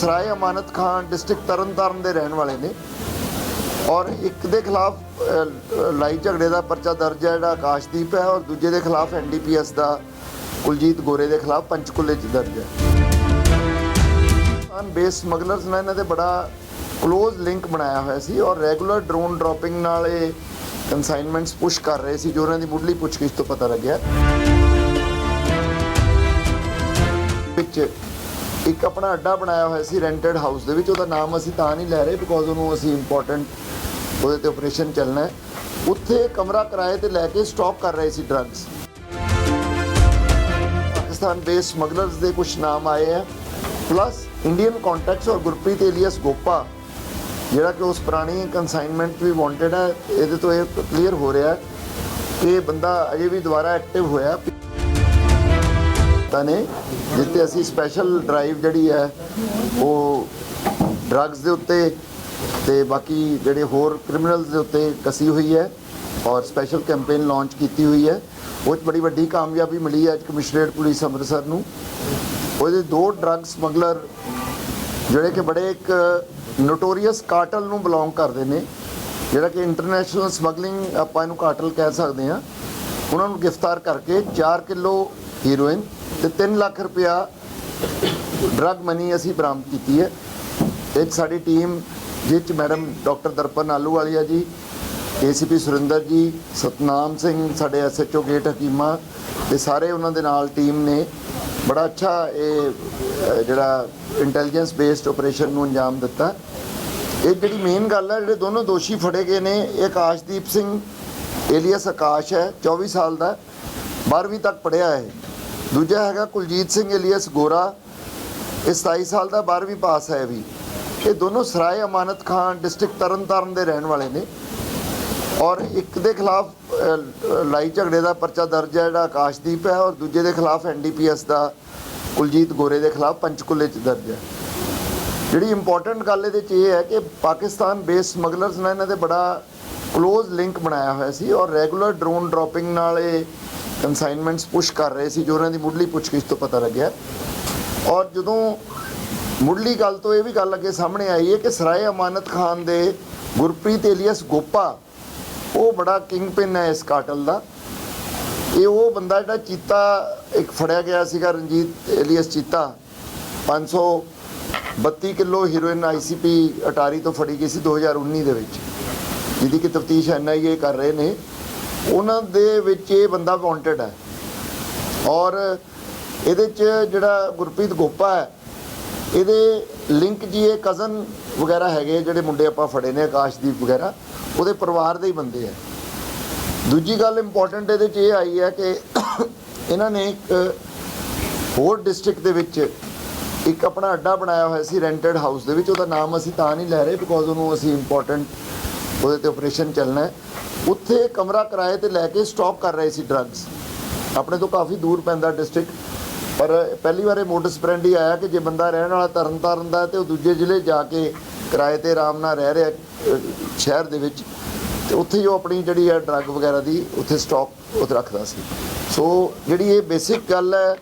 ਸਰਾਏ Amanat Khan district Tarn Taran ਦੇ ਰਹਿਣ ਵਾਲੇ ਨੇ। ਔਰ ਇੱਕ ਦੇ ਖਿਲਾਫ ਲੜਾਈ ਝਗੜੇ ਦਾ ਪਰਚਾ ਦਰਜ ਹੈ, ਜਿਹੜਾ ਆਕਾਸ਼ਦੀਪ ਹੈ, ਔਰ ਦੂਜੇ ਦੇ ਖਿਲਾਫ ਐਨਡੀਪੀਐਸ ਦਾ ਕੁਲਜੀਤ ਗੋਰੇ ਦੇ ਖਿਲਾਫ ਪੰਚਕੂਲੇ 'ਚ ਦਰਜ ਹੈ। ਅਨ ਬੇਸ ਸਮਗਲਰਸ ਨਾਲ ਇਹਨਾਂ ਦੇ ਬੜਾ ক্লোਜ਼ ਲਿੰਕ ਬਣਾਇਆ ਹੋਇਆ ਸੀ ਔਰ ਰੈਗੂਲਰ ਡਰੋਨ ਡ੍ਰੌਪਿੰਗ ਨਾਲ ਇਹ ਕਨਸਾਈਨਮੈਂਟਸ ਪੁਸ਼ ਕਰ ਰਹੇ ਸੀ, ਜੋ ਉਹਨਾਂ ਦੀ ਮੁੱਢਲੀ ਪੁੱਛਗਿੱਛ ਤੋਂ ਪਤਾ ਲੱਗਿਆ। ਵਿੱਚ ਇੱਕ ਆਪਣਾ ਅੱਡਾ ਬਣਾਇਆ ਹੋਇਆ ਸੀ ਰੈਂਟਡ ਹਾਊਸ ਦੇ ਵਿੱਚ, ਉਹਦਾ ਨਾਮ ਅਸੀਂ ਤਾਂ ਨਹੀਂ ਲੈ ਰਹੇ ਬਿਕੋਜ਼ ਉਹਨੂੰ ਅਸੀਂ ਇੰਪੋਰਟੈਂਟ ਉਹਦੇ ਤੇ ਆਪਰੇਸ਼ਨ ਚੱਲਣਾ ਹੈ। ਉੱਥੇ ਕਮਰਾ ਕਿਰਾਏ ਤੇ ਲੈ ਕੇ ਸਟਾਕ ਕਰ ਰਹੇ ਸੀ ਡਰੱਗਸ ਪਾਕਿਸਤਾਨ ਬੇਸ ਸਮਗਲਰਸ ਦੇ ਕੁਝ ਨਾਮ ਆਏ ਆ। ਪਲੱਸ ਇੰਡੀਅਨ ਕੰਟੈਕਟਸ ਔਰ ਗੁਰਪ੍ਰੀਤ ਏਲੀਅਸ ਗੋਪਾ, ਜਿਹੜਾ ਕਿ ਉਸ ਪੁਰਾਣੀ ਕਨਸਾਈਨਮੈਂਟ ਵੀ ਵਾਂਟਡ ਹੈ, ਇਹਦੇ ਤੋਂ ਇਹ ਕਲੀਅਰ ਹੋ ਰਿਹਾ ਕਿ ਇਹ ਬੰਦਾ ਅਜੇ ਵੀ ਦੁਬਾਰਾ ਐਕਟਿਵ ਹੋਇਆ। ਤਾਂ ਨੇ ਜਿੱਤੇ ਅਸੀਂ ਸਪੈਸ਼ਲ ਡਰਾਈਵ ਜਿਹੜੀ ਹੈ, ਉਹ ਡਰੱਗਸ ਦੇ ਉੱਤੇ ਤੇ ਬਾਕੀ ਜਿਹੜੇ ਹੋਰ ਕ੍ਰਿਮੀਨਲਸ ਦੇ ਉੱਤੇ ਕਸੀ ਹੋਈ ਹੈ ਔਰ ਸਪੈਸ਼ਲ ਕੈਂਪੇਨ ਲਾਂਚ ਕੀਤੀ ਹੋਈ ਹੈ। ਉਹ 'ਚ ਬੜੀ ਵੱਡੀ ਕਾਮਯਾਬੀ ਮਿਲੀ ਹੈ ਅੱਜ ਕਮਿਸ਼ਨਰੇਟ ਪੁਲਿਸ ਅੰਮ੍ਰਿਤਸਰ ਨੂੰ। ਉਹਦੇ ਦੋ ਡਰੱਗ ਸਮਗਲਰ ਜਿਹੜੇ ਕਿ ਬੜੇ ਇੱਕ ਨੋਟੋਰੀਅਸ ਕਾਰਟਲ ਨੂੰ ਬਿਲੋਂਗ ਕਰਦੇ ਨੇ, ਜਿਹੜਾ ਕਿ ਇੰਟਰਨੈਸ਼ਨਲ ਸਮਗਲਿੰਗ ਆਪਾਂ ਇਹਨੂੰ ਕਾਰਟਲ ਕਹਿ ਸਕਦੇ ਹਾਂ। ਉਹਨਾਂ ਨੂੰ ਗ੍ਰਿਫਤਾਰ ਕਰਕੇ 4 ਕਿਲੋ ਹੀਰੋਇਨ ਤੇ 3 ਲੱਖ ਰੁਪਇਆ ਡਰੱਗ ਮਨੀ ਅਸੀਂ ਬਰਾਮਦ ਕੀਤੀ ਹੈ। ਇਹ ਸਾਡੀ ਟੀਮ, ਜਿਸ 'ਚ ਮੈਡਮ ਡਾਕਟਰ ਦਰਪਨ ਆਲੂਵਾਲੀਆ ਜੀ, ਏਸੀਪੀ ਸੁਰਿੰਦਰ ਜੀ, ਸਤਨਾਮ ਸਿੰਘ, ਸਾਡੇ ਐਸਐਚਓ ਗੇਟ ਹਕੀਮਾ ਤੇ ਸਾਰੇ ਉਹਨਾਂ ਦੇ ਨਾਲ ਟੀਮ ਨੇ ਬੜਾ ਅੱਛਾ ਇਹ ਜਿਹੜਾ ਇੰਟੈਲੀਜੈਂਸ ਬੇਸਡ ਆਪਰੇਸ਼ਨ ਨੂੰ ਅੰਜਾਮ ਦਿੱਤਾ। ਇਹ ਜਿਹੜੀ ਮੇਨ ਗੱਲ ਹੈ, ਜਿਹੜੇ ਦੋਨੋਂ ਦੋਸ਼ੀ ਫੜੇ ਗਏ ਨੇ, ਇਹ ਆਕਾਸ਼ਦੀਪ ਸਿੰਘ, ਏਲੀਅਸ ਆਕਾਸ਼ ਹੈ 24 ਸਾਲ ਦਾ 12ਵੀਂ ਤੱਕ ਪੜ੍ਹਿਆ ਹੈ। ਦੂਜਾ ਹੈਗਾ ਕੁਲਜੀਤ ਸਿੰਘ ਇਲੀਅਸ ਗੋਰਾ। ਇਹ 27 ਸਾਲ ਦਾ 12ਵੀਂ ਪਾਸ ਹੈ ਵੀ। ਇਹ ਦੋਨੋਂ ਸਰਾਏ ਅਮਾਨਤ ਖਾਨ ਡਿਸਟ੍ਰਿਕਟ ਤਰਨਤਾਰਨ ਦੇ ਰਹਿਣ ਵਾਲੇ ਨੇ। ਔਰ ਇੱਕ ਦੇ ਖਿਲਾਫ ਲੜਾਈ ਝਗੜੇ ਦਾ ਪਰਚਾ ਦਰਜ ਹੈ, ਜਿਹੜਾ ਆਕਾਸ਼ਦੀਪ ਹੈ, ਔਰ ਦੂਜੇ ਦੇ ਖਿਲਾਫ ਐਨਡੀਪੀਐਸ ਦਾ ਕੁਲਜੀਤ ਗੋਰੇ ਦੇ ਖਿਲਾਫ ਪੰਚਕੂਲੇ 'ਚ ਦਰਜ ਹੈ। ਜਿਹੜੀ ਇੰਪੋਰਟੈਂਟ ਗੱਲ ਇਹਦੇ 'ਚ ਇਹ ਹੈ ਕਿ ਪਾਕਿਸਤਾਨ ਬੇਸ ਸਮਗਲਰਸ ਨੇ ਇਹਨਾਂ ਦੇ ਬੜਾ ক্লোਜ਼ ਲਿੰਕ ਬਣਾਇਆ ਹੋਇਆ ਸੀ ਔਰ ਰੈਗੂਲਰ ਡਰੋਨ ਡ੍ਰੌਪਿੰਗ ਨਾਲ ਇਹ ਕਨਸਾਈਨਮੈਂਟਸ ਪੁਸ਼ ਕਰ ਰਹੇ ਸੀ ਜੋ ਉਹਨਾਂ ਦੀ ਮੁੱਢਲੀ ਪੁੱਛਗਿੱਛ ਤੋਂ ਪਤਾ ਲੱਗਿਆ। ਔਰ ਜਦੋਂ ਮੁੱਢਲੀ ਗੱਲ ਤੋਂ ਇਹ ਵੀ ਗੱਲ ਅੱਗੇ ਸਾਹਮਣੇ ਆਈ ਹੈ ਕਿ ਸਰਾਏ ਅਮਾਨਤ ਖਾਨ ਦੇ ਗੁਰਪ੍ਰੀਤ ਏਲੀਅਸ ਗੋਪਾ, ਉਹ ਬੜਾ ਕਿੰਗ ਪਿਨ ਹੈ ਇਸ ਕਾਟਲ ਦਾ। ਇਹ ਉਹ ਬੰਦਾ ਜਿਹੜਾ ਚੀਤਾ, ਇੱਕ ਫੜਿਆ ਗਿਆ ਸੀਗਾ Ranjit alias Cheeta. 532 kilo heroin ICP Attari ਤੋਂ ਫੜੀ ਗਈ ਸੀ 2019 ਦੇ ਵਿੱਚ, ਜਿਹਦੀ ਕਿ ਤਫਤੀਸ਼ ਐਨਆਈਏ ਕਰ ਰਹੇ ਨੇ। ਉਹਨਾਂ ਦੇ ਵਿੱਚ ਇਹ ਬੰਦਾ ਵਾਂਟਡ ਹੈ। ਔਰ ਇਹਦੇ ਚ ਜਿਹੜਾ ਗੁਰਪ੍ਰੀਤ ਗੋਪਾ ਹੈ, ਇਹਦੇ ਲਿੰਕ ਜੀ ਇਹ ਕਜ਼ਨ ਵਗੈਰਾ ਹੈਗੇ ਜਿਹੜੇ ਮੁੰਡੇ ਆਪਾਂ ਫੜੇ ਨੇ, ਆਕਾਸ਼ਦੀਪ ਵਗੈਰਾ, ਉਹਦੇ ਪਰਿਵਾਰ ਦੇ ਹੀ ਬੰਦੇ ਆ। ਦੂਜੀ ਗੱਲ ਇੰਪੋਰਟੈਂਟ ਇਹਦੇ ਚ ਇਹ ਆਈ ਹੈ ਕਿ ਇਹਨਾਂ ਨੇ ਇੱਕ ਹੋਰ ਡਿਸਟ੍ਰਿਕਟ ਦੇ ਵਿੱਚ ਇੱਕ ਆਪਣਾ ਅੱਡਾ ਬਣਾਇਆ ਹੋਇਆ ਸੀ ਰੈਂਟਡ ਹਾਊਸ ਦੇ ਵਿੱਚ, ਉਹਦਾ ਨਾਮ ਅਸੀਂ ਤਾਂ ਨਹੀਂ ਲੈ ਰਹੇ ਬਿਕੋਜ਼ ਉਹਨੂੰ ਅਸੀਂ ਇੰਪੋਰਟੈਂਟ ਉਹਦੇ ਤੇ ਆਪਰੇਸ਼ਨ ਚੱਲਣਾ ਹੈ। ਉੱਥੇ ਕਮਰਾ ਕਿਰਾਏ ਤੇ ਲੈ ਕੇ ਸਟਾਕ ਕਰ ਰਹੇ ਸੀ ਡਰੱਗਸ ਆਪਣੇ ਤੋਂ ਕਾਫੀ ਦੂਰ ਪੈਂਦਾ ਡਿਸਟ੍ਰਿਕਟ ਪਰ ਪਹਿਲੀ ਵਾਰ ਇਹ ਮੋਟਸ ਬ੍ਰੈਂਡ ਹੀ ਆਇਆ ਕਿ ਜੇ ਬੰਦਾ ਰਹਿਣ ਵਾਲਾ ਤਰਨਤਾਰਨ ਦਾ ਹੈ ਤੇ ਉਹ ਦੂਜੇ ਜ਼ਿਲ੍ਹੇ ਜਾ ਕੇ ਕਿਰਾਏ ਤੇ ਆਰਾਮ ਨਾਲ ਰਹਿ ਰਿਹਾ ਸ਼ਹਿਰ ਦੇ ਵਿੱਚ। ਤੇ ਉੱਥੇ ਹੀ ਉਹ ਆਪਣੀ ਜਿਹੜੀ ਹੈ ਡਰੱਗ ਵਗੈਰਾ ਦੀ ਉੱਥੇ ਸਟਾਕ ਉੱਥੇ ਰੱਖਦਾ ਸੀ। ਸੋ ਜਿਹੜੀ ਇਹ ਬੇਸਿਕ ਗੱਲ ਹੈ,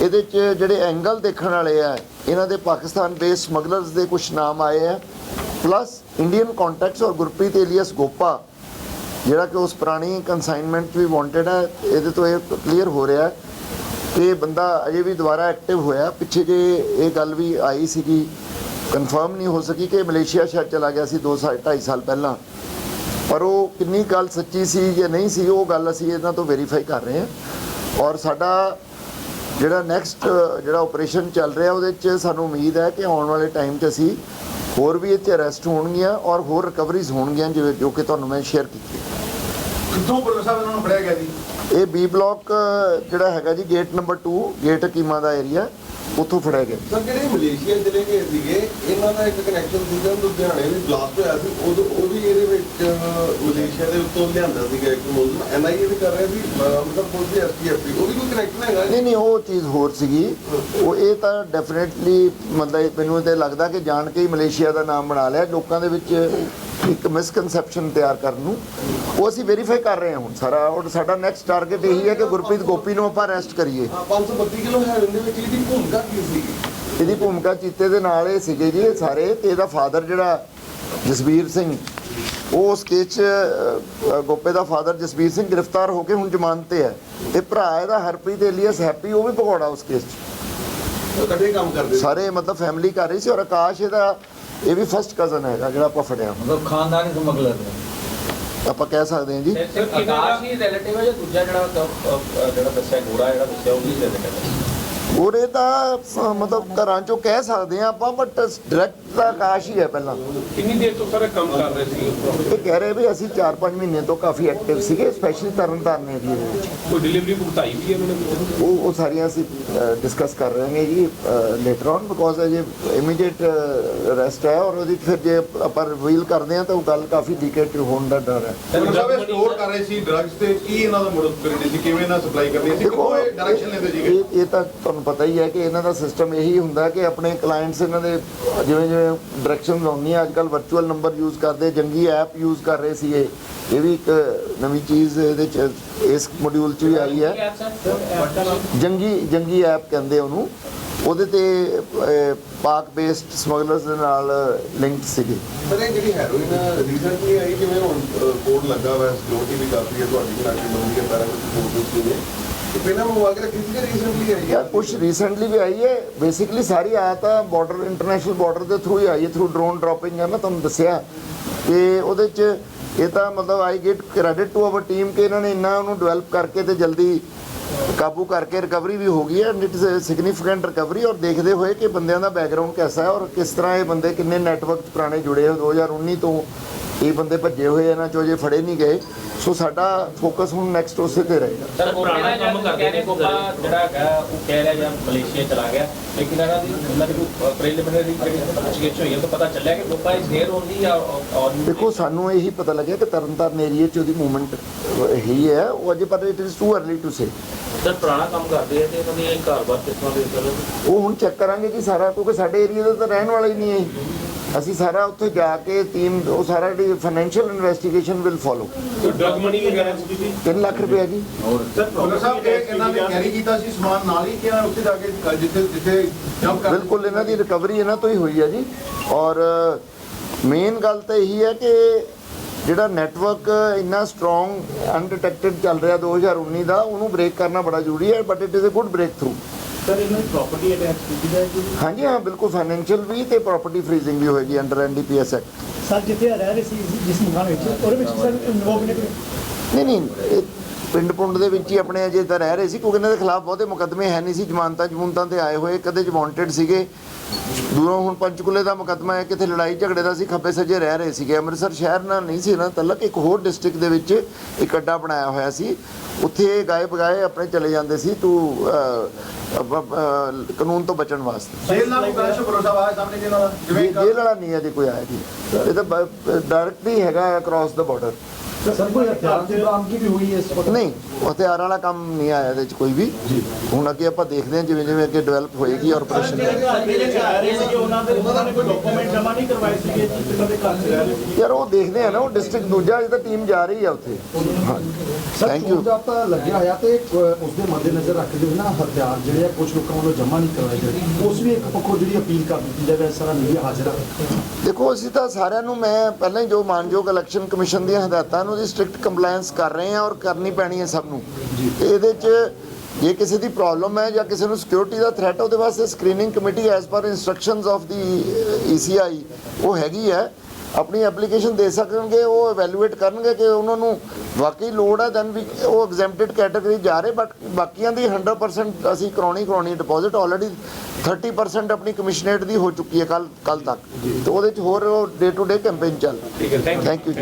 ਇਹਦੇ 'ਚ ਜਿਹੜੇ ਐਂਗਲ ਦੇਖਣ ਵਾਲੇ ਆ, ਇਹਨਾਂ ਦੇ ਪਾਕਿਸਤਾਨ ਬੇਸ ਸਮਗਲਰਸ ਦੇ ਕੁਝ ਨਾਮ ਆਏ ਆ। ਪਲੱਸ ਇੰਡੀਅਨ ਕੰਟੈਕਟਸ ਔਰ ਗੁਰਪ੍ਰੀਤ ਏਲੀਅਸ ਗੋਪਾ, ਜਿਹੜਾ ਕਿ ਉਸ ਪੁਰਾਣੀ ਕਨਸਾਈਨਮੈਂਟ ਵੀ ਵਾਂਟਡ ਹੈ, ਇਹਦੇ ਤੋਂ ਇਹ ਕਲੀਅਰ ਹੋ ਰਿਹਾ ਹੈ ਕਿ ਬੰਦਾ ਅਜੇ ਵੀ ਦੁਬਾਰਾ ਐਕਟਿਵ ਹੋਇਆ ਪਿੱਛੇ ਜੇ ਇਹ ਗੱਲ ਵੀ ਆਈ ਸੀਗੀ ਕਨਫਰਮ ਨਹੀਂ ਹੋ ਸਕੀ ਕਿ ਮਲੇਸ਼ੀਆ ਸ਼ਾਇਦ ਚਲਾ ਗਿਆ ਸੀ 2 ਸਾਲ 2.5 ਸਾਲ ਪਹਿਲਾਂ। ਪਰ ਉਹ ਕਿੰਨੀ ਗੱਲ ਸੱਚੀ ਸੀ ਜਾਂ ਨਹੀਂ ਸੀ, ਉਹ ਗੱਲ ਅਸੀਂ ਇਹਨਾਂ ਤੋਂ ਵੈਰੀਫਾਈ ਕਰ ਰਹੇ ਹਾਂ। ਔਰ ਸਾਡਾ ਜਿਹੜਾ ਨੈਕਸਟ ਜਿਹੜਾ ਆਪਰੇਸ਼ਨ ਚੱਲ ਰਿਹਾ ਉਹਦੇ 'ਚ ਸਾਨੂੰ ਉਮੀਦ ਹੈ ਕਿ ਆਉਣ ਵਾਲੇ ਟਾਈਮ 'ਚ ਅਸੀਂ ਹੋਰ ਵੀ ਇੱਥੇ ਅਰੈਸਟ ਹੋਣਗੀਆਂ ਔਰ ਹੋਰ ਰਿਕਵਰੀਜ਼ ਹੋਣਗੀਆਂ ਜਿਵੇਂ ਜੋ ਕਿ ਤੁਹਾਨੂੰ ਮੈਂ ਸ਼ੇਅਰ ਕੀਤੀ ਕਿੱਥੋਂ ਪੁਲਿਸ ਸਾਹਿਬ ਇਹਨਾਂ ਨੂੰ ਫੜਿਆ ਗਿਆ ਜੀ? ਇਹ ਬੀ ਬਲਾਕ ਜਿਹੜਾ ਹੈਗਾ ਜੀ ਗੇਟ ਨੰਬਰ 2 ਗੇਟ ਹਕੀਮਾ ਦਾ ਏਰੀਆ ਉੱਥੋਂ ਫੜਿਆ ਗਿਆ ਸਰ ਜਿਹੜੇ ਮਲੇਸ਼ੀਆ ਚਲੇ ਗਏ ਸੀਗੇ ਇਹਨਾਂ ਦਾ ਇੱਕ ਕਨੈਕਸ਼ਨ ਸੀਗਾ ਲੁਧਿਆਣੇ ਵੀ ਬਲਾਸਟ ਹੋਇਆ ਸੀ ਉਦੋਂ ਉਹ ਵੀ ਇਹਦੇ ਵਿੱਚ ਮਲੇਸ਼ੀਆ ਦੇ ਉੱਤੋਂ ਲਿਆਂਦਾ ਸੀਗਾ ਇੱਕ ਮੁਲਜ਼ਮ ਐਨਆਈਏ ਵੀ ਕਰ ਰਿਹਾ ਸੀ ਮਤਲਬ ਪੁਲਿਸ ਦੀ ਐਸਟੀਐਫ ਉਹ ਵੀ ਕੋਈ ਕਨੈਕਸ਼ਨ ਹੈਗਾ? ਨਹੀਂ ਨਹੀਂ ਉਹ ਚੀਜ਼ ਹੋਰ ਸੀਗੀ। ਉਹ ਇਹ ਤਾਂ ਡੈਫੀਨਿਟਲੀ ਮਤਲਬ ਮੈਨੂੰ ਤੇ ਲੱਗਦਾ ਕਿ ਜਾਣ ਕੇ ਹੀ ਮਲੇਸ਼ੀਆ ਦਾ ਨਾਮ ਬਣਾ ਲਿਆ। ਲੋਕਾਂ ਦੇ ਵਿੱਚ ਇੱਕ ਮਿਸਕਨਸੈਪਸ਼ਨ ਤਿਆਰ ਕਰਨ ਨੂੰ ਉਹ ਅਸੀਂ ਵੈਰੀਫਾਈ ਕਰ ਰਹੇ ਹਾਂ ਹੁਣ ਸਾਰਾ ਔਰ ਸਾਡਾ ਨੈਕਸਟ ਟਾਰਗੇਟ ਇਹੀ ਹੈ ਕਿ ਗੁਰਪ੍ਰੀਤ ਗੋਪੀ ਨੂੰ ਆਪਾਂ ਅਰੈਸਟ ਕਰੀਏ। ਹਾਂ 532 ਕਿਲੋ ਹੈਰੋਇਨ ਦੇ ਵਿੱਚ ਇਹਦੀ ਭੂਮਿਕਾ ਕੀ ਸੀਗੀ ਇਹਦੀ ਭੂਮਿਕਾ ਚੀਤੇ ਦੇ ਨਾਲ ਇਹ ਸੀਗੇ ਜੀ ਇਹ ਸਾਰੇ ਤੇ ਇਹਦਾ ਫਾਦਰ ਜਿਹੜਾ ਜਸਵੀਰ ਸਿੰਘ ਉਹ ਉਸ ਕੇਸ ਗੋਪੇ ਦਾ ਫਾਦਰ ਜਸਵੀਰ ਸਿੰਘ ਗ੍ਰਿਫਤਾਰ ਹੋ ਕੇ ਹੁਣ ਜ਼ਮਾਨਤ ਤੇ ਹੈ। ਤੇ ਭਰਾ ਇਹਦਾ ਹਰਪ੍ਰੀਤ ਏਲੀਅਸ ਹੈਪੀ ਉਹ ਵੀ ਭਗੌੜਾ ਉਸ ਕੇਸ 'ਚ। ਉਹ ਇਕੱਠੇ ਕੰਮ ਕਰਦੇ ਸੀ। ਸਾਰੇ ਮਤਲਬ ਫੈਮਿਲੀ ਕਰ ਰਹੀ ਸੀ ਔਰ ਆਕਾਸ਼ ਇਹਦਾ ਇਹ ਵੀ ਫਸਟ ਕਜ਼ਨ ਹੈਗਾ ਜਿਹੜਾ ਆਪਾਂ ਫੜਿਆ। ਮਤਲਬ ਖਾਨਦਾਨੀ ਸਮਗਲਰ ਨੇ ਆਪਾਂ ਕਹਿ ਸਕਦੇ ਹਾਂ ਜੀ। ਸਿਰਫ ਆਕਾਸ਼ ਹੀ ਰਿਲੇਟਿਵ ਹੈ ਜਾਂ ਦੂਜਾ ਜਿਹੜਾ ਜਿਹੜਾ ਦੱਸਿਆ ਗੋਰਾ ਜਿਹੜਾ ਦੱਸਿਆ ਉਹ ਵੀ ਰਿਲੇਟਿਵ ਹੈ? ਉਹਦੇ ਤਾਂ ਸ- ਮਤਲਬ ਘਰਾਂ ਚੋਂ ਕਹਿ ਸਕਦੇ ਆ ਆਪਾਂ ਬਟ ਡਾਇਰੈਕਟ ਤਾਂ ਆਕਾਸ਼ ਹੀ ਹੈ ਪਹਿਲਾਂ। ਕਿੰਨੀ ਦੇਰ ਤੋਂ ਸਾਰੇ ਕੰਮ ਕਰ ਰਹੇ ਸੀ ਇਹ ਕਹਿ ਰਹੇ ਵੀ ਅਸੀਂ 4-5 ਮਹੀਨੇ ਤੋਂ ਕਾਫੀ ਐਕਟਿਵ ਸੀਗੇ ਸਪੈਸ਼ਲੀ ਤਰਨਤਾਰਨ ਏਰੀਆ ਦੇ ਵਿੱਚ। ਕੋਈ ਡਿਲੀਵਰੀ ਭੁਗਤਾਈ ਵੀ ਹੈ ਮੈਨੂੰ ਉਹ ਉਹ ਸਾਰੀਆਂ ਅਸੀਂ ਡਿਸਕਸ ਕਰ ਰਹੇ ਹਾਂ ਜੀ ਲੇਟਰ ਔਨ ਬਿਕੋਜ਼ ਅਜੇ ਇਮੀਡੀਏਟ ਅਰੈਸਟ ਹੈ ਔਰ ਉਹਦੀ ਫਿਰ ਜੇ ਆਪਾਂ ਰਿਵੀਲ ਕਰਦੇ ਹਾਂ ਤਾਂ ਉਹ ਗੱਲ ਕਾਫੀ ਲੀਕੇਜ ਹੋਣ ਦਾ ਡਰ ਹੈ। ਪੁਲਿਸ ਸਾਹਿਬ ਇਹ ਸਟੋਰ ਕਰ ਰਹੇ ਸੀ ਡਰੱਗਸ ਤੇ ਕੀ ਇਹਨਾਂ ਦਾ ਮੋਡਲ ਕਰਦੇ ਸੀ ਕਿਵੇਂ ਇਹਨਾਂ ਸਪਲਾਈ ਕਰਨੀ ਸੀ ਕਿੱਥੋਂ ਇਹ ਡਾਇਰੈਕਸ਼ਨ ਲੈਂਦੇ ਸੀਗੇ? ਇਹ ਇਹ ਤਾਂ ਤੁਹਾਨੂੰ ਪਤਾ ਹੀ ਹੈ ਕਿ ਇਹਨਾਂ ਦਾ ਸਿਸਟਮ ਇਹੀ ਹੁੰਦਾ ਕਿ ਆਪਣੇ ਕਲਾਇੰਟਸ ਇਹਨਾਂ ਦੇ ਜਿਵੇਂ ਜਿਵੇਂ ਡਾਇਰੈਕਸ਼ਨਸ ਆਉਂਦੀਆਂ ਅੱਜ ਕੱਲ ਵਰਚੁਅਲ ਨੰਬਰ ਯੂਜ਼ ਕਰਦੇ ਜੰਗੀ ਐਪ ਯੂਜ਼ ਕਰ ਰਹੇ ਸੀ ਇਹ ਇਹ ਵੀ ਇੱਕ ਨਵੀਂ ਚੀਜ਼ ਇਹਦੇ ਚ ਇਸ ਮੋਡਿਊਲ ਚ ਵੀ ਆਈ ਹੈ। ਜੰਗੀ ਜੰਗੀ ਐਪ ਕਹਿੰਦੇ ਉਹਨੂੰ। ਉਹਦੇ ਤੇ ਅਹ, ਪਾਕ ਬੇਸਡ ਸਮਗਲਰਸ ਦੇ ਨਾਲ ਲਿੰਕਡ ਸੀਗੇ। ਸਰ ਇਹ ਜਿਹੜੀ ਹੈਰੋਇਨ ਰੀਸੈਂਟਲੀ ਆਈ ਜਿਵੇਂ ਹੁਣ ਕੋਡ ਲੱਗਾ ਹੋਇਆ ਸਿਕਿਉਰਿਟੀ ਵੀ ਕਾਫੀ ਹੈ ਤੁਹਾਡੀ ਨਾਟੀ ਬੰਦੀ ਹੈ ਪੈਰਾ ਵਿੱਚ ਫੋਟੋਸ ਵੀ ਨੇ ਤੇ ਪਹਿਲਾਂ ਮੰਗਵਾ ਕੇ ਰੱਖੀ ਸੀ ਰੀਸੈਂਟਲੀ ਆਈ ਯਾਰ ਕੁਝ ਰੀਸੈਂਟਲੀ ਵੀ ਆਈ ਹੈ। ਬੇਸਿਕਲੀ ਸਾਰੀ ਆ ਤਾਂ ਬਾਰਡਰ ਇੰਟਰਨੈਸ਼ਨਲ ਬਾਰਡਰ ਦੇ ਥਰੂ ਹੀ ਆਈ ਹੈ ਥਰੂ ਡਰੋਨ ਡ੍ਰੌਪਿੰਗ ਹੈ। ਮੈਂ ਤੁਹਾਨੂੰ ਦੱਸਿਆ। ਕਿ ਉਹਦੇ ਚ ਇਹ ਤਾਂ ਮਤਲਬ I get credit to our team ਕਿ ਇਹਨਾਂ ਨੇ ਇੰਨਾ ਉਹਨੂੰ ਡਿਵੈਲਪ ਕਰਕੇ ਤੇ ਜਲਦੀ ਕਾਬੂ ਕਰਕੇ ਰਿਕਵਰੀ ਵੀ ਹੋ ਗਈ ਹੈ and it's is significant recovery ਔਰ ਦੇਖਦੇ ਹੋਏ ਕਿ ਬੰਦਿਆਂ ਦਾ ਬੈਕਗ੍ਰਾਉਂਡ ਕਿਹਦਾ ਹੈ ਔਰ ਕਿਸ ਤਰ੍ਹਾਂ ਇਹ ਬੰਦੇ ਕਿੰਨੇ ਨੈਟਵਰਕ ਪੁਰਾਣੇ ਜੁੜੇ ਹੋਏ 2019 ਤੋਂ ਇਹ ਬੰਦੇ ਭੱਜੇ ਹੋਏ ਇਹਨਾਂ ਚੋਂ ਜੇ ਫੜੇ ਨਹੀਂ ਗਏ। ਸੋ ਸਾਡਾ ਫੋਕਸ ਹੁਣ ਨੈਕਸਟ ਉਸੇ ਤੇ ਰਹੇਗਾ। ਸਰ ਪੁਰਾਣਾ ਕੰਮ ਕਰਦੇ ਨੇ ਗੋਪਾ ਜਿਹੜਾ ਹੈਗਾ ਉਹ ਕਹਿ ਰਿਹਾ ਜਾਂ ਮਲੇਸ਼ੀਆ ਚਲਾ ਗਿਆ। ਲੇਕਿਨ ਇਹਨਾਂ ਦੀ ਇਹਨਾਂ ਦੀ ਕੋਈ ਪ੍ਰੀਲਿਮਿਨਰੀ ਜਿਹੜੀ ਪੁੱਛਗਿੱਛ ਹੋਈ ਹੈ ਤਾਂ ਪਤਾ ਚੱਲਿਆ ਕਿ ਗੋਪਾ ਇਸ ਢੇਰ ਹੁੰਦੀ ਆ ਔਰ ਦੇਖੋ ਸਾਨੂੰ ਇਹੀ ਪਤਾ ਲੱਗਿਆ ਕਿ ਤਰਨਤਾਰਨ ਏਰੀਆ 'ਚ ਉਹਦੀ ਮੂਵਮੈਂਟ ਹੀ ਹੈ। ਉਹ ਅਜੇ ਪਰ it is too early to say sir ਪੁਰਾਣਾ ਕੰਮ ਕਰਦੇ ਆ ਤੇ ਇਹਨਾਂ ਦੀ ਘਰ-ਬਾਰ ਕਿਸ ਤਰ੍ਹਾਂ ਦੇ ਸਰ ਉਹ ਹੁਣ ਚੈੱਕ ਕਰਾਂਗੇ ਕਿ ਸਾਰਾ ਕਿਉਂਕਿ ਸਾਡੇ ਏਰੀਆ ਦਾ ਤਾਂ ਰਹਿਣ ਵਾਲਾ ਹੀ ਨਹੀਂ ਹੈ ਅਸੀਂ ਸਾਰਾ ਉੱਥੇ ਜਾ ਕੇ ਟੀਮ ਉਹ ਸਾਰਾ ਜਿਹੜੀ financial investigation will follow drug money ਵਗੈਰਾ ਸੀ ਜੀ 3 ਲੱਖ ਰੁਪਏ ਜੀ। ਪੁਲਿਸ ਸਾਹਿਬ ਇਹ ਇਹਨਾਂ ਨੇ ਕੈਰੀ ਕੀਤਾ ਸੀ ਸਮਾਨ ਨਾਲ ਹੀ ਕਿ ਉੱਥੇ ਜਾ ਕੇ ਜਿੱਥੇ ਜਿੱਥੇ ਜੰਪ ਕਰ ਬਿਲਕੁਲ ਇਹਨਾਂ ਦੀ ਰਿਕਵਰੀ ਇਹਨਾਂ ਤੋਂ ਹੀ ਹੋਈ ਹੈ ਜੀ। ਔਰ ਮੇਨ ਗੱਲ ਤਾਂ ਇਹੀ ਹੈ ਕਿ ਜਿਹੜਾ ਨੈਟਵਰਕ ਇੰਨਾ ਸਟਰੋਂਗ ਅਨਡਿਟੈਕਟਡ ਚੱਲ ਰਿਹਾ 2019 ਦਾ ਉਹਨੂੰ ਬ੍ਰੇਕ ਕਰਨਾ ਬੜਾ ਜ਼ਰੂਰੀ ਹੈ but it is a good breakthrough sir ਇਹਨਾਂ ਪ੍ਰਾਪਰਟੀ ਅਟੈਚ ਕੀਤੀ ਜਾਏਗੀ ਹਾਂਜੀ ਹਾਂ ਬਿਲਕੁਲ ਫਾਈਨੈਂਸ਼ੀਅਲ ਵੀ ਤੇ ਪ੍ਰਾਪਰਟੀ ਫਰੀਜ਼ਿੰਗ ਵੀ ਹੋਏਗੀ ਅੰਡਰ ਐਨਡੀਪੀਐਸ ਐਕਟ ਸਰ ਜਿੱਥੇ ਰਹਿ ਰਹੇ ਸੀ ਜਿਸ ਮਕਾਨ ਵਿੱਚ ਉਹਦੇ ਵਿੱਚ ਸਰ ਇਨਵੋਲਵ ਨਹੀਂ ਨਹੀਂ ਪਿੰਡ ਪੁੰਡ ਦੇ ਵਿੱਚ ਹੀ ਆਪਣੇ ਅਜੇ ਤਾਂ ਰਹਿ ਰਹੇ ਸੀ ਕਿਉਂਕਿ ਇਹਨਾਂ ਦੇ ਖਿਲਾਫ ਬਹੁਤੇ ਮੁਕੱਦਮੇ ਹੈ ਨਹੀਂ ਸੀ ਜ਼ਮਾਨਤਾਂ ਜਮੂਨਤਾਂ ਤੇ ਆਏ ਹੋਏ ਕਦੇ ਚ ਵਾਂਟਡ ਸੀਗੇ। ਦੂਰੋਂ ਹੁਣ ਪੰਚਕੂਲੇ ਦਾ ਮੁਕੱਦਮਾ ਹੈ ਕਿਤੇ ਲੜਾਈ ਝਗੜੇ ਦਾ ਸੀ ਖੱਬੇ ਸੱਜੇ ਰਹਿ ਰਹੇ ਸੀਗੇ। ਅੰਮ੍ਰਿਤਸਰ ਸ਼ਹਿਰ ਨਾਲ ਨਹੀਂ ਸੀ ਨਾ ਤਲਕ ਇੱਕ ਹੋਰ ਡਿਸਟ੍ਰਿਕਟ ਦੇ ਵਿੱਚ ਇੱਕ ਅੱਡਾ ਬਣਾਇਆ ਹੋਇਆ ਸੀ। ਉੱਥੇ ਇਹ ਗਾਏ ਆਪਣੇ ਚਲੇ ਜਾਂਦੇ ਸੀ ਤੂੰ ਕਾਨੂੰਨ ਤੋਂ ਬਚਣ ਵਾਸਤੇ। ਜੇਲ੍ਹ ਨਾਲ ਉਪਰਾਸ਼ ਭਰੋਸਾ ਆਇਆ ਸਾਹਮਣੇ ਜਿਹਨਾਂ ਦਾ ਜਿਵੇਂ ਜੇਲ੍ਹ ਵਾਲਾ ਨਹੀਂ ਅਜੇ ਕੋਈ ਆਇਆ ਜੀ। ਇਹ ਤਾਂ ਡਾਇਰੈਕਟਲੀ ਹੈਗਾ ਅਕ੍ਰੋਸ ਦਾ ਬਾਰਡਰ ਸਰ ਕੋਈ ਹਥਿਆਰ ਦੀ ਬਰਾਮਦਗੀ ਵੀ ਹੋਈ ਹੈ ਇਸ ਵਕਤ? ਨਹੀਂ ਹਥਿਆਰ ਵਾਲਾ ਕੰਮ ਨਹੀਂ ਆਇਆ ਇਹਦੇ ਚ ਕੋਈ ਵੀ। ਹੁਣ ਅੱਗੇ ਆਪਾਂ ਦੇਖਦੇ ਹਾਂ ਜਿਵੇਂ ਜਿਵੇਂ ਅੱਗੇ ਡਿਵੈਲਪ ਹੋਏਗੀ ਆਪਰੇਸ਼ਨ ਜਿਹੜੇ ਆ ਰਹੇ ਸੀਗੇ ਉਹਨਾਂ ਦੇ ਉਹਨਾਂ ਨੇ ਕੋਈ ਡਾਕੂਮੈਂਟ ਜਮ੍ਹਾਂ ਨਹੀਂ ਕਰਵਾਏ ਸੀਗੇ ਜਿਨ੍ਹਾਂ ਦੇ ਘਰ 'ਚ ਰਹਿ ਰਹੇ ਸੀ ਯਾਰ ਉਹ ਦੇਖਦੇ ਆ ਨਾ ਉਹ ਡਿਸਟ੍ਰਿਕਟ ਦੂਜਾ ਜਿਹਦਾ ਟੀਮ ਜਾ ਰਹੀ ਆ ਉੱਥੇ। ਥੈਂਕ ਯੂ ਚੋਣ ਜਾਬਤਾ ਲੱਗਿਆ ਹੋਇਆ ਤੇ ਉਸ ਦੇ ਮੱਦੇਨਜ਼ਰ ਰੱਖਦੇ ਹੋਏ ਨਾ ਹਥਿਆਰ ਜਿਹੜੇ ਆ ਕੁਝ ਲੋਕਾਂ ਵੱਲੋਂ ਜਮ੍ਹਾਂ ਨਹੀਂ ਕਰਵਾਏ ਗਏ। ਉਸ ਵੀ ਇੱਕ ਪੱਖੋਂ ਜਿਹੜੀ ਅਪੀਲ ਕਰ ਦਿੱਤੀ ਜਾਵੇ ਸਾਰਾ ਮੀਡੀਆ ਹਾਜ਼ਰ ਆ। ਦੇਖੋ ਅਸੀਂ ਤਾਂ ਸਾਰਿਆਂ ਨੂੰ ਮੈਂ ਪਹਿਲਾਂ ਹੀ ਜੋ ਮਾਨਯੋਗ ਇਲੈਕਸ਼ਨ ਕਮਿਸ਼ਨ ਦੀਆਂ ਹਦਾਇਤਾਂ ਨੂੰ ਦੀ ਸਟ੍ਰਿਕਟ ਕੰਪਲਾਈਂਸ ਕਰ ਰਹੇ ਹਾਂ ਔਰ ਕਰਨੀ ਪੈਣੀ ਹੈ ਸਭ ਨੂੰ। ਤੇ ਇਹਦੇ 'ਚ ਜੇ ਕਿਸੇ ਦੀ ਪ੍ਰੋਬਲਮ ਹੈ ਜਾਂ ਕਿਸੇ ਨੂੰ ਸਿਕਿਉਰਿਟੀ ਦਾ ਥ੍ਰੈਟ ਉਹਦੇ ਵਾਸਤੇ screening committee as per instructions of the ECI ਉਹ ਹੈਗੀ ਹੈ। ਆਪਣੀ ਐਪਲੀਕੇਸ਼ਨ ਦੇ ਸਕਣਗੇ ਉਹ ਇਵੈਲੂਏਟ ਕਰਨਗੇ ਕਿ ਉਹਨਾਂ ਨੂੰ ਵਾਕਈ ਲੋੜ ਹੈ ਦੈਨ ਵੀ ਉਹ ਐਗਜ਼ੈਂਪਟਡ ਕੈਟਾਗਰੀ ਜਾ ਰਹੇ ਬਟ ਬਾਕੀਆਂ ਦੀ 100% ਅਸੀਂ ਕਰਾਉਣੀ ਕਰਾਉਣੀ ਡਿਪੋਜ਼ਿਟ ਆਲਰੇਡੀ 30% ਆਪਣੀ ਕਮਿਸ਼ਨਰੇਟ ਦੀ ਹੋ ਚੁੱਕੀ ਹੈ ਕੱਲ ਕੱਲ ਤੱਕ। ਤੇ ਉਹਦੇ ਚ ਹੋਰ ਡੇ ਟੂ ਡੇ ਕੈਂਪੇਨ ਚੱਲ। ਠੀਕ ਹੈ ਥੈਂਕ ਥੈਂਕ ਯੂ